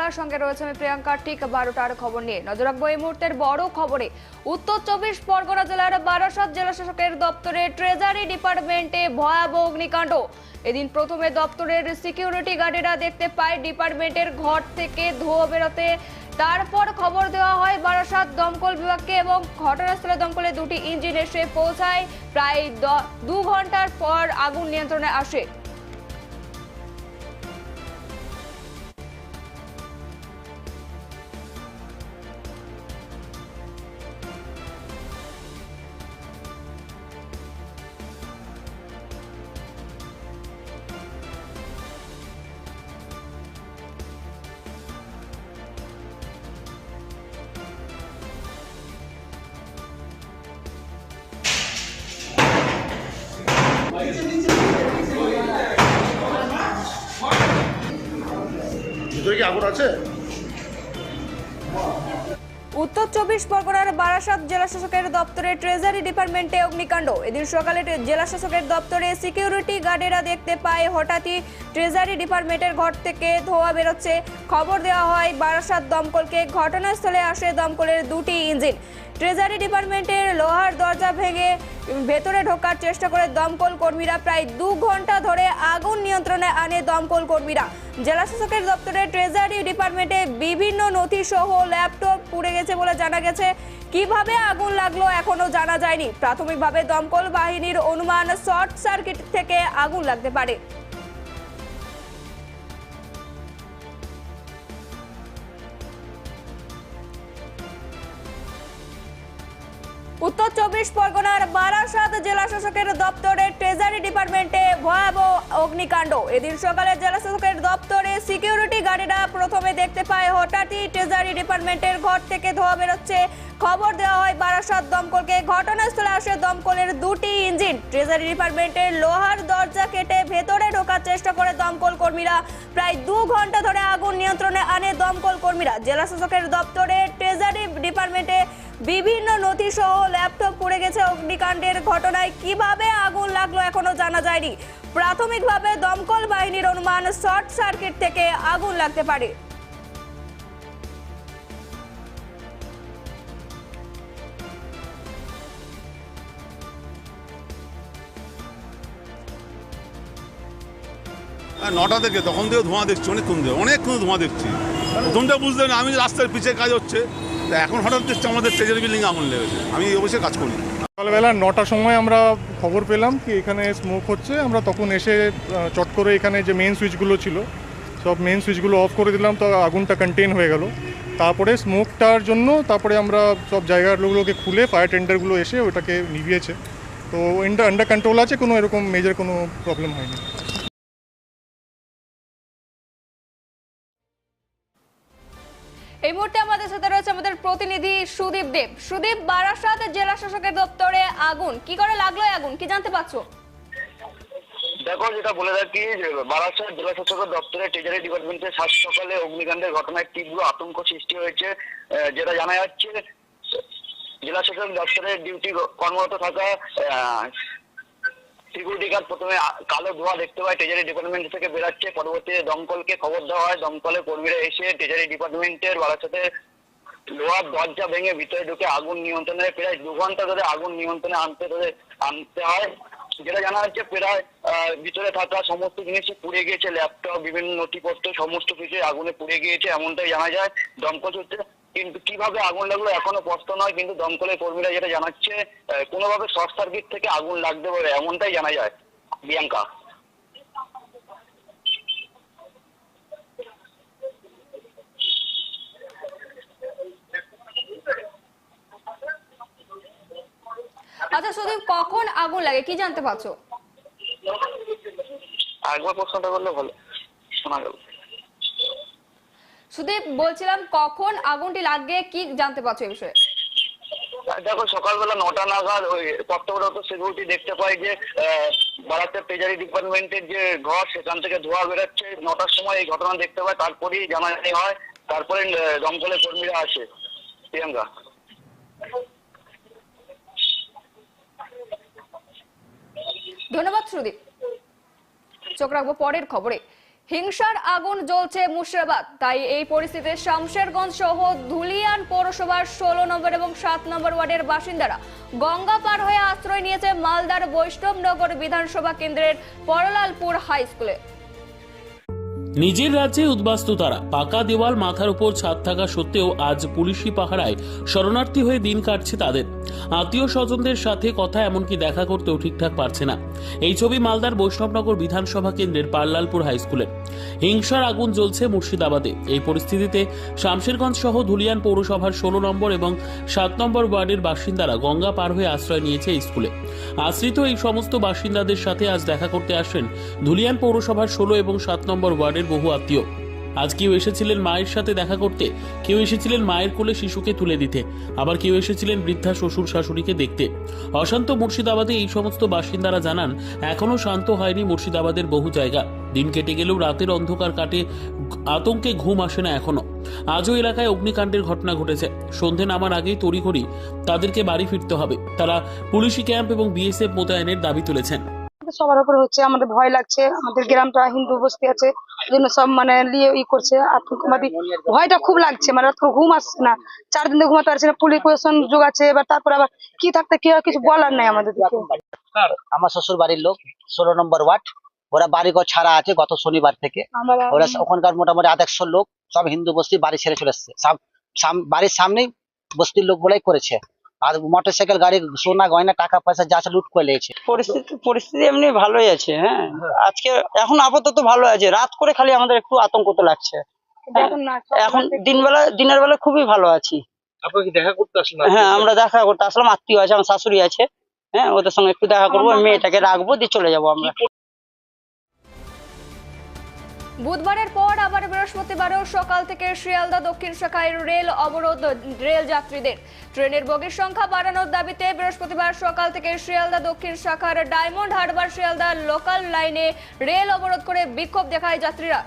বাংলার সঙ্গে রয়েছে আমি প্রিয়াঙ্কা। ঠিক বারোটার খবর নিয়ে নজর রাখব এই মুহূর্তের বড় খবরে। উত্তর চব্বিশ পরগনা জেলার বারাসাত জেলা শাসকের দপ্তরে ট্রেজারি ডিপার্টমেন্টে ভয়াবহ অগ্নিকাণ্ড। এদিন প্রথমে দপ্তরের সিকিউরিটি গার্ডেরা দেখতে পায় ডিপার্টমেন্টের ঘর থেকে ধোঁয়া বেরোতে। তারপর খবর দেওয়া হয় বারাসাত দমকল বিভাগকে এবং ঘটনাস্থলে দমকলে দুটি ইঞ্জিন এসে পৌঁছায়। প্রায় দু ঘণ্টার পর আগুন নিয়ন্ত্রণে আসে। ভিতরে কি আগুন আছে উত্তর চব্বিশ পরগনার বারাসাত জেলা শাসকের দপ্তরে ট্রেজারি ডিপার্টমেন্টে অগ্নিকাণ্ড। এদিন সকালে জেলা শাসকের দপ্তরে সিকিউরিটি গার্ডেরা দেখতে পায়, হঠাৎই ট্রেজারি ডিপার্টমেন্টের ঘর থেকে ধোয়া বেরোচ্ছে। খবর দেওয়া হয়, বারাসাত দমকলকে ঘটনাস্থলে আসে দমকলের দুটি ইঞ্জিন। ট্রেজারি ডিপার্টমেন্টের লোহার দরজা ভেঙে ভেতরে ঢোকার চেষ্টা করে দমকল কর্মীরা প্রায় দু ঘণ্টা ধরে আগুন নিয়ন্ত্রণে আনে দমকল কর্মীরা। জেলা শাসকের দপ্তরে ট্রেজারি ডিপার্টমেন্টে বিভিন্ন নথি সহ ল্যাপটপ পুড়ে গেছে বলে জানা গেছে কীভাবে আগুন লাগল এখনও জানা যায়নি। প্রাথমিকভাবে দমকল বাহিনীর অনুমান শর্ট সার্কিট থেকে আগুন লাগতে পারে। উত্তর চব্বিশ পরগনার বারাসাত জেলা শাসকের দপ্তরে ট্রেজারি ডিপার্টমেন্টে ভয়াবহ অগ্নিকাণ্ড। এদিন সকালে জেলা শাসকের দপ্তরে সিকিউরিটি গার্ডেরা প্রথমে দেখতে পায়, হঠাৎই ট্রেজারি ডিপার্টমেন্টের ঘর থেকে ধোয়া বেরোচ্ছে। খবর দেওয়া হয়, বারাসাত দমকলকে। ঘটনাস্থলে আসে দমকলের দুটি ইঞ্জিন। ট্রেজারি ডিপার্টমেন্টের লোহার দরজা কেটে ভেতরে ঢোকার চেষ্টা করে দমকল কর্মীরা। প্রায় দু ঘণ্টা ধরে আগুন নিয়ন্ত্রণে আনে দমকল কর্মীরা। জেলা শাসকের দপ্তরে ট্রেজারি ডিপার্টমেন্টে বিভিন্ন নথি সহ ল্যাপটপ পুড়ে গেছে অগ্নিকাণ্ডের ঘটনায়। কীভাবে আগুন লাগল এখনও জানা যায়নি। প্রাথমিকভাবে দমকল বাহিনীর অনুমান শর্ট সার্কিট থেকে আগুন লাগতে পারে। হ্যাঁ, নটা থেকে তখন থেকে ধোঁয়া দেখছি অনেকক্ষণ ধরে ধোঁয়া দেখছি। প্রথমটা বুঝতে না আমি রাস্তার পিছিয়ে কাজ হচ্ছে। এখন হঠাৎ দেখছি আমাদের ট্রেজারি বিল্ডিং আগুন লেগেছে। আমি এই অবশ্যই কাজ করি। সকালবেলা নটার সময় আমরা খবর পেলাম কি এখানে স্মোক হচ্ছে। আমরা তখন এসে চট করে এখানে যে মেন সুইচগুলো ছিল, সব মেন সুইচগুলো অফ করে দিলাম। তো আগুনটা কন্টেন হয়ে গেল। তারপরে স্মোকটার জন্য তারপরে আমরা সব জায়গাগুলোকে খুলে ফায়ার টেন্ডারগুলো এসে ওটাকে নিভিয়েছে। তো ইন্ডা আন্ডার কন্ট্রোল আছে, কোনো এরকম মেজর কোনো প্রবলেম হয়নি। এই মুহূর্তে আমাদের সাথে রয়েছে আমাদের প্রতিনিধি সুদীপ দেব। সুদীপ, বারাসাত জেলা শাসকের দপ্তরে আগুন। কি করে লাগল আগুন? কি জানতে পারছ? দেখো, যেটা বলে রাখি বারাসাত জেলা শাসকের দপ্তরে ট্রেজারি ডিপার্টমেন্টে সাত সকালে অগ্নিকাণ্ডের ঘটনায় তীব্র আতঙ্ক সৃষ্টি হয়েছে। যেটা জানা যাচ্ছে, জেলা শাসক দপ্তরে ডিউটি কর্মরত থাকা সিকিউরিটি গার্ড প্রথমে কালো ধোঁয়া দেখতে পায় ট্রেজারি ডিপার্টমেন্ট থেকে বেরাচ্ছে। পরবর্তীতে দমকলকে খবর দেওয়া হয়। দমকলের কর্মীরা এসে ট্রেজারি ডিপার্টমেন্টের বারাসাতে লোহার দরজা ভেঙে ভিতরে ঢুকে আগুন নিয়ন্ত্রণে প্রায় দু ঘণ্টা ধরে আগুন নিয়ন্ত্রণে আনতে ধরে আনতে হয়। যেটা জানা যাচ্ছে প্রায় ভিতরে থাকা সমস্ত জিনিসই পুড়ে গিয়েছে। ল্যাপটপ বিভিন্ন নথিপত্র, সমস্ত কিছু আগুনে পুড়ে গিয়েছে, এমনটাই জানা যায়। দমকল সূত্রে কিন্তু কীভাবে আগুন লাগল এখনও স্পষ্ট নয় কিন্তু দমকলের কর্মীরা যেটা জানাচ্ছে কোনোভাবে শর্ট সার্কিট থেকে আগুন লাগতে পারে এমনটাই জানা যায়। প্রিয়াঙ্কা। আচ্ছা সুদীপ কখন আগুন লাগে? কি জানতে পারছ? একবার প্রশ্নটা করলে ভালো শোনা গেল। সুদীপ বলছিলাম কখন আগুনটি লাগে কি জানতে পারছ এই বিষয়ে? দেখো সকালবেলা নটা নাগাদ ওই কর্তব্যরত সিকিউরিটি দেখতে পাই যে বারাসাত ট্রেজারি ডিপার্টমেন্টের যে ঘর সেখান থেকে ধোঁয়া বেরোচ্ছে। নটার সময় এই ঘটনা দেখতে পাই তারপরেই জানাজানি হয়। তারপরে দমকলের কর্মীরা আসে। প্রিয়াঙ্কা। ধন্যবাদ সুদীপ। চোখ রাখব পরের খবরে। হিংসার আগুন জ্বলছে মুর্শিদাবাদ। তাই এই পরিস্থিতিতে শামশেরগঞ্জ সহ ধুলিয়ান পৌরসভার ষোলো নম্বর এবং সাত নম্বর ওয়ার্ডের বাসিন্দারা গঙ্গা পার হয়ে আশ্রয় নিয়েছে মালদার বৈষ্ণবনগর বিধানসভা কেন্দ্রের পরলালপুর হাই স্কুলে। নিজের রাজ্যে উদ্বাস্তু তারা। পাকা দেওয়াল মাথার উপর ছাদ থাকা সত্ত্বেও আজ পুলিশি পাহারায় শরণার্থী হয়ে দিন কাটছে তাদের। আত্মীয় স্বজনদের সাথে কথা এমনকি দেখা করতেও ঠিকঠাক পারছে না। এই ছবি মালদার বৈষ্ণবনগর বিধানসভা কেন্দ্রের পাল্লালপুর হাই স্কুলে। হিংসার আগুন জ্বলছে মুর্শিদাবাদে। এই পরিস্থিতিতে শামশেরগঞ্জ সহ ধুলিয়ান পৌরসভার ষোলো নম্বর এবং সাত নম্বর ওয়ার্ডের বাসিন্দারা গঙ্গা পার হয়ে আশ্রয় নিয়েছে স্কুলে। আশ্রিত এই সমস্ত বাসিন্দাদের সাথে আজ দেখা করতে আসেন ধুলিয়ান পৌরসভার ষোলো এবং সাত নম্বর ওয়ার্ডের বহু আত্মীয়। আজ কেউ এসেছিলেন মায়ের সাথে দেখা করতে, কেউ এসেছিলেন মায়ের কোলে শিশুকে তুলে দিতে, আবার কেউ এসেছিলেন বৃদ্ধা শ্বশুর শাশুড়িকে দেখতে। অশান্ত মুর্শিদাবাদে এই সমস্ত বাসিন্দারা জানান এখনও শান্ত হয়নি মুর্শিদাবাদের বহু জায়গা। দিন কেটে গেলেও রাতের অন্ধকার কাটে, আতঙ্কে ঘুম আসে না এখনও। আজও এলাকায় অগ্নিকাণ্ডের ঘটনা ঘটেছে। সন্ধে নামার আগেই তড়িঘড়ি তাদেরকে বাড়ি ফিরতে হবে। তারা পুলিশি ক্যাম্প এবং বিএসএফ মোতায়েনের দাবি তুলেছেন। আমাদের সবার উপরে হচ্ছে আমাদের ভয় লাগছে। আমাদের গ্রামটা হিন্দু বস্তি আছে জন্য সব মানে নিয়ে ই করছে। আতঙ্কবাদী ভয়টা খুব লাগছে মানে রাত করে ঘুম আসছে না। চার দিন ধরে ঘুমাতে পারছে না পুলিশ প্রশাসন যোগাচ্ছে এবার তারপর আবার কি থাকতে কি হয় কিছু বলার নাই আমাদের আমার শ্বশুর বাড়ির লোক ষোলো নম্বর ওয়ার্ড ওরা বাড়িঘর ছাড়া আছে গত শনিবার থেকে। ওরা ওখানকার মোটামুটি আধ একশো লোক সব হিন্দু বস্তি বাড়ি ছেড়ে চলে এসছে। বাড়ির সামনেই বস্তির লোক বলেই করেছে। আর মোটর সাইকেল গাড়ি সোনা গয়না টাকা পয়সা যা আছে লুট করে নিয়েছে। পরিস্থিতি পরিস্থিতি এমনি ভালোই আছে হ্যাঁ? আজকে এখন আপাতত ভালো আছে। রাত করে খালি আমাদের একটু আতঙ্ক তো লাগছে। এখন না এখন দিন বেলা দিনের বেলা খুবই ভালো আছি। দেখা করতে আসেন হ্যাঁ আমরা দেখা করতে আসলাম আত্মীয় আছে আমার শাশুড়ি আছে হ্যাঁ ওদের সঙ্গে একটু দেখা করব মেয়েটাকে রাখব দিয়ে চলে যাব আমরা। বুধবারের পর আবার বৃহস্পতিবারও সকাল থেকে শিয়ালদা, দক্ষিণ শাখায় রেল অবরোধ, রেল যাত্রীদের। ট্রেনের বগির সংখ্যা বাড়ানোর দাবিতে বৃহস্পতিবার সকাল থেকে শিয়ালদা, দক্ষিণ শাখার ডায়মন্ড হারবার, শিয়ালদা লোকাল লাইনে রেল অবরোধ করে বিক্ষোভ দেখায় যাত্রীরা।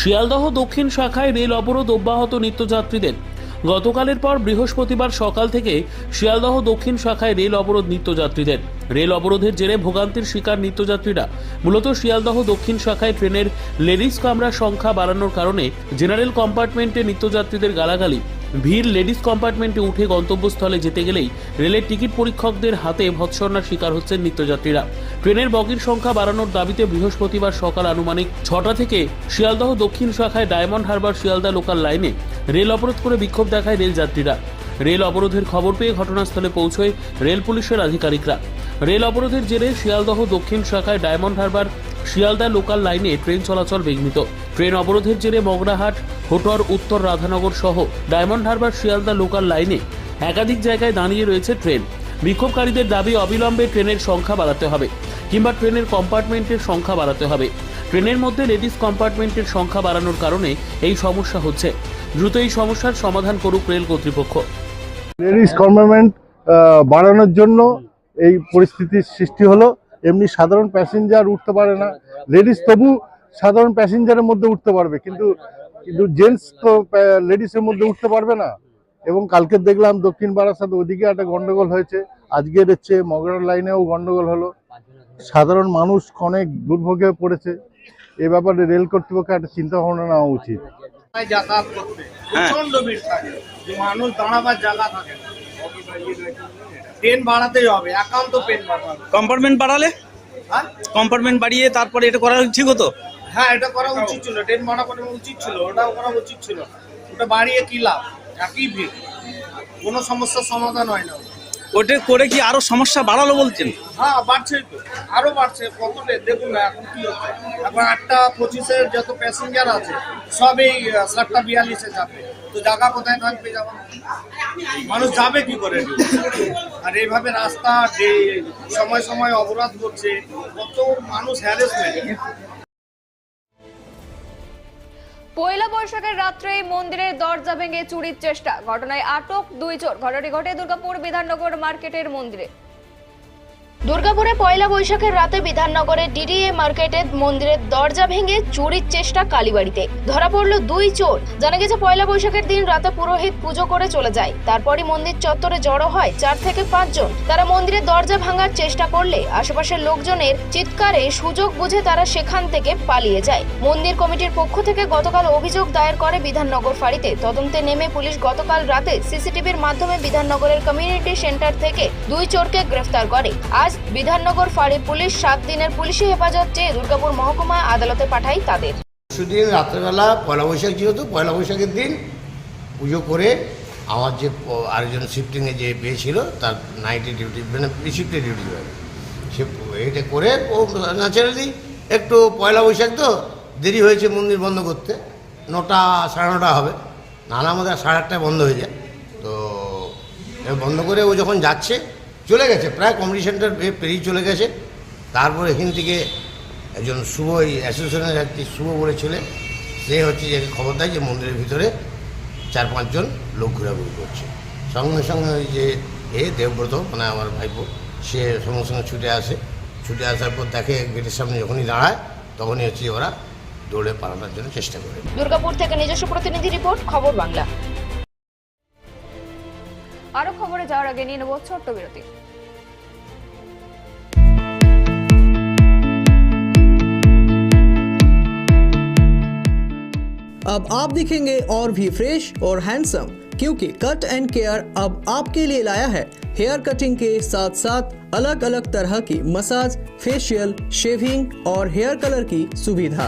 শিয়ালদহ, দক্ষিণ শাখায় রেল অবরোধ অব্যাহত নিত্যযাত্রীদের। গতকালের পর বৃহস্পতিবার সকাল থেকে শিয়ালদহ দক্ষিণ শাখায় রেল অবরোধ নিত্যযাত্রীদের। রেল অবরোধের জেরে ভোগান্তির শিকার নিত্যযাত্রীরা। মূলত শিয়ালদহ দক্ষিণ শাখায় ট্রেনের লেডিস কামরার সংখ্যা বাড়ানোর কারণে জেনারেল কম্পার্টমেন্টে নিত্যযাত্রীদের গালাগালি ভিড় লেডিস কম্পার্টমেন্টে উঠে গন্তব্যস্থলে যেতে গেলেই রেলের টিকিট পরীক্ষকদের হাতে ভৎসর্নার শিকার হচ্ছেন নিত্যযাত্রীরা। ট্রেনের বগির সংখ্যা বাড়ানোর দাবিতে বৃহস্পতিবার সকাল আনুমানিক ছটা থেকে শিয়ালদহ দক্ষিণ শাখায় ডায়মন্ড হারবার শিয়ালদা লোকাল লাইনে রেল অবরোধ করে বিক্ষোভ দেখায় রেল যাত্রীরা রেল অবরোধের খবর পেয়ে ঘটনাস্থলে পৌঁছয় রেল পুলিশের আধিকারিকরা। রেল অবরোধের জেরে শিয়ালদহ দক্ষিণ শাখায় ডায়মন্ড হারবার শিয়ালদা লোকাল লাইনে ট্রেন চলাচল বিঘ্নিত। ট্রেন অবরোধের জেরে মগরাহাট, হোটর, উত্তর রাধানগর সহ ডায়মন্ড হারবার শিয়ালদা লোকাল লাইনে একাধিক জায়গায় দাঁড়িয়ে রয়েছে ট্রেন। বিক্ষোভকারীদের দাবি অবিলম্বে ট্রেনের সংখ্যা বাড়াতে হবে কিংবা ট্রেনের কম্পার্টমেন্টের সংখ্যা বাড়াতে হবে। ট্রেনের মধ্যে লেডিস কম্পার্টমেন্টের সংখ্যা বাড়ানোর কারণে এই সমস্যা হচ্ছে। দ্রুত এই সমস্যার সমাধান করুক রেল কর্তৃপক্ষ। লেডিস কম্পার্টমেন্ট বাড়ানোর জন্য এই পরিস্থিতির সৃষ্টি হলো। এমনি সাধারণ প্যাসেঞ্জার উঠতে পারে না। লেডিস তবু সাধারণ প্যাসেঞ্জারের মধ্যে উঠতে পারবে কিন্তু কিন্তু জেন্টস তো লেডিসের মধ্যে উঠতে পারবে না। এবং কালকে দেখলাম দক্ষিণ বারাসাত ওদিকে একটা গন্ডগোল হয়েছে আজকের হচ্ছে মগরার লাইনেও গন্ডগোল হলো। সাধারণ মানুষ অনেক দুর্ভোগে পড়েছে এ ব্যাপারে রেল কর্তৃপক্ষের একটা চিন্তা ভাবনা নেওয়া উচিত। যাতায়াত করতে? প্রচণ্ড ভিড় থাকে। মানুষ দাঁড়াবার জায়গা থাকে ট্রেন বাড়াতেই হবে একান্ত ট্রেন বাড়াতে কম্পার্টমেন্ট বাড়ালে? হ্যাঁ? কম্পার্টমেন্ট বাড়িয়ে তারপরে এটা করা ঠিক হতো? হ্যাঁ এটা করা উচিত ছিল। ট্রেন বাড়ানো উচিত ছিল ওটাও করা উচিত ছিল। ওটা বাড়িয়ে কি লাভ? একই ভিড়। কোনো সমস্যার সমাধান হয় না। ওটা করে কি আরও সমস্যা বাড়ালো বলছেন? হ্যাঁ বাড়ছেই তো। আরও বাড়ছে। কত ট্রেন দেখুন না এখন কি হচ্ছে। এখন আটটা পঁচিশের যত প্যাসেঞ্জার আছে সবই আহ, সাতটা বিয়াল্লিশে যাবে। তো জায়গা কোথায় থাকবে যাব? মানুষ যাবে কি করে? আর এইভাবে রাস্তা সময় সময় অবরোধ করছে। কত মানুষ হ্যারেসমেন্ট পয়লা বৈশাখের রাত্রেই মন্দিরের দরজা ভেঙে চুরির চেষ্টা। ঘটনায় আটক দুই চোর। ঘটনাটি ঘটে দুর্গাপুর বিধাননগর মার্কেটের মন্দিরে। দুর্গাপুরে পয়লা বৈশাখের রাতে বিধাননগরের ডিডিএ মার্কেটে মন্দিরের দরজা ভেঙে চুরির চেষ্টা কালীবাড়িতে। ধরা পড়ল দুই চোর। জানা গেছে পয়লা বৈশাখের দিন রাতে পুরোহিত পুজো করে চলে যায়। তারপরই মন্দির চত্বরে জড়ো হয় চার থেকে পাঁচজন তারা মন্দিরের দরজা ভাঙার চেষ্টা করলে আশেপাশের লোকজনের চিৎকারে সুযোগ বুঝে তারা সেখান থেকে পালিয়ে যায়। মন্দির কমিটির পক্ষ থেকে গতকাল অভিযোগ দায়ের করে বিধাননগর ফাঁড়িতে। তদন্তে নেমে পুলিশ গতকাল রাতে সিসিটিভির মাধ্যমে বিধাননগরের কমিউনিটি সেন্টার থেকে দুই চোরকে গ্রেফতার করে। আজ বিধাননগর ফাঁড়ি পুলিশ সাত দিনের পুলিশি হেফাজত চেয়ে দুর্গাপুর মহকুমা আদালতে পাঠায় তাদের। পরশুদিন রাত্রেবেলা পয়লা বৈশাখ যেহেতু, পয়লা বৈশাখের দিন পুজো করে আমার যে আরেকজন শিফটিংয়ে যে বিয়ে ছিল, তার নাইটে ডিউটি মানে শিফটে ডিউটি করে সে এটা করে ও ন্যাচারালি একটু পয়লা বৈশাখ তো, দেরি হয়েছে মন্দির বন্ধ করতে। নটা, সাড়ে নটা হবে। নাহলে আমাদের সাড়ে আটটায় বন্ধ হয়ে যায়। তো বন্ধ করে ও যখন যাচ্ছে চলে গেছে, প্রায় কমিটি সেন্টার পেরিয়ে চলে গেছে। তারপরে এখান থেকে একজন শুভ, এই অ্যাসোসিয়েশনের একটি শুভ বলে ছেলে, সে হচ্ছে যে খবর দেয় যে মন্দিরের ভিতরে চার পাঁচজন লোক ঘোরাঘুরি করছে। সঙ্গে সঙ্গে ওই যে এ দেবব্রত মানে আমার ভাইপো, সে সঙ্গে সঙ্গে ছুটে আসে। ছুটে আসার পর দেখে গেটের সামনে যখনই দাঁড়ায়, তখনই হচ্ছে ওরা দৌড়ে পালানোর জন্য চেষ্টা করে। দুর্গাপুর থেকে নিজস্ব প্রতিনিধি রিপোর্ট, খবর বাংলা। আরো খবরে যাওয়ার আগে নিয়ে নেব ছোট্ট বিরতি अब आप दिखेंगे और भी फ्रेश और हैंडसम क्योंकि कट एंड केयर अब आपके लिए लाया है हेयर कटिंग के साथ साथ अलग अलग तरह की मसाज फेशियल शेविंग और हेयर कलर की सुविधा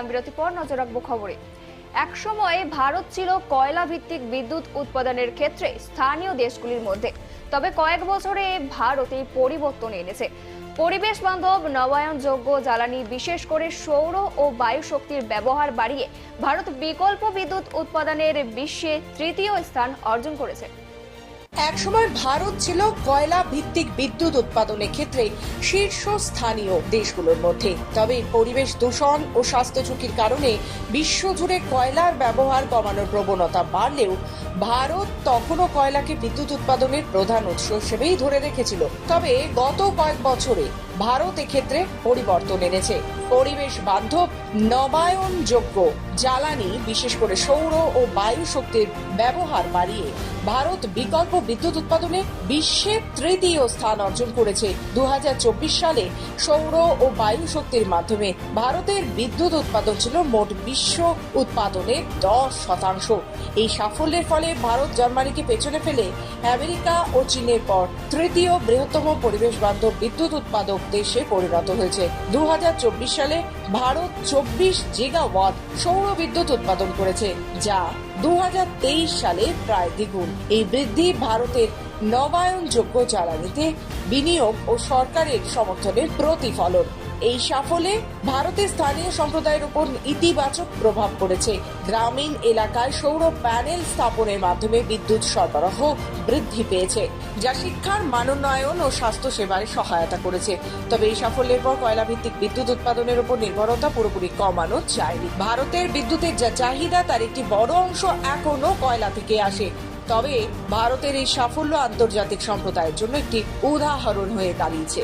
ফিরে এলাম বিরতি পর নজর রাখব খবরে। একসময় ভারত ছিল কয়লা ভিত্তিক বিদ্যুৎ উৎপাদনের ক্ষেত্রে স্থানীয় দেশগুলির মধ্যে। তবে কয়েক বছরে ভারত পরিবর্তন এনেছে। পরিবেশ বান্ধব, নবায়নযোগ্য জ্বালানি, বিশেষ করে সৌর ও বায়ু শক্তির ব্যবহার বাড়িয়ে ভারত বিকল্প বিদ্যুৎ উৎপাদনের বিশ্বে তৃতীয় স্থান অর্জন করেছে। একসময় ভারত ছিল কয়লা ভিত্তিক বিদ্যুৎ উৎপাদনের ক্ষেত্রে শীর্ষস্থানীয় দেশগুলোর মধ্যে। তবে পরিবেশ দূষণ ও স্বাস্থ্য ঝুঁকির কারণে বিশ্বজুড়ে কয়লার ব্যবহার কমানোর প্রবণতা বাড়লেও ভারত তখনও কয়লাকে বিদ্যুৎ উৎপাদনের প্রধান উৎস হিসেবেই ধরে রেখেছিল। তবে গত কয়েক বছরে ভারত এক্ষেত্রে পরিবর্তন এনেছে। পরিবেশ বান্ধব, নবায়নযোগ্য, জ্বালানি, বিশেষ করে সৌর ও বায়ু শক্তির ব্যবহার বাড়িয়ে ভারত বিকল্প বিদ্যুৎ উৎপাদনে বিশ্বের তৃতীয় স্থান অর্জন করেছে। দু হাজার চব্বিশ সালে সৌর ও বায়ু শক্তির মাধ্যমে ভারতের বিদ্যুৎ উৎপাদন ছিল মোট বিশ্ব উৎপাদনের দশ শতাংশ। এই সাফল্যের ফলে ভারত, জার্মানিকে পেছনে ফেলে আমেরিকা ও চীনের পর তৃতীয় বৃহত্তম পরিবেশ বান্ধব বিদ্যুৎ উৎপাদক দেশে পরিণত হয়েছে। দু সালে ভারত চব্বিশ জিগাওয়াট সৌর বিদ্যুৎ উৎপাদন করেছে, যা দু হাজার তেইশ সালে প্রায় দ্বিগুণ। এই বৃদ্ধি ভারতের নবায়নযোগ্য জ্বালানিতে বিনিয়োগ ও সরকারের সমর্থনের প্রতিফলন। এই সাফল্যে ভারতের স্থানীয় সম্প্রদায়ের উপর ইতিবাচক প্রভাব পড়েছে। গ্রামীণ এলাকায় সৌর প্যানেল স্থাপনের মাধ্যমে বিদ্যুৎ সরবরাহ বৃদ্ধি পেয়েছে, যা শিক্ষার মানোন্নয়ন ও স্বাস্থ্য সেবায় সহায়তা করেছে। তবে এই সাফল্যের পর কয়লা ভিত্তিক বিদ্যুৎ উৎপাদনের উপর নির্ভরতা পুরোপুরি কমানো যায়নি। ভারতের বিদ্যুতের যা চাহিদা, তার একটি বড় অংশ এখনও কয়লা থেকে আসে। তবে ভারতের এই সাফল্য আন্তর্জাতিক সম্প্রদায়ের জন্য একটি উদাহরণ হয়ে দাঁড়িয়েছে।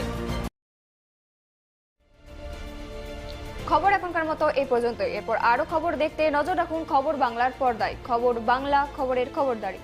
মতো এ পর্যন্ত এরপর আরও খবর দেখতে নজর রাখুন খবর বাংলার পর্দায়। খবর বাংলা, খবরের খবরদারি।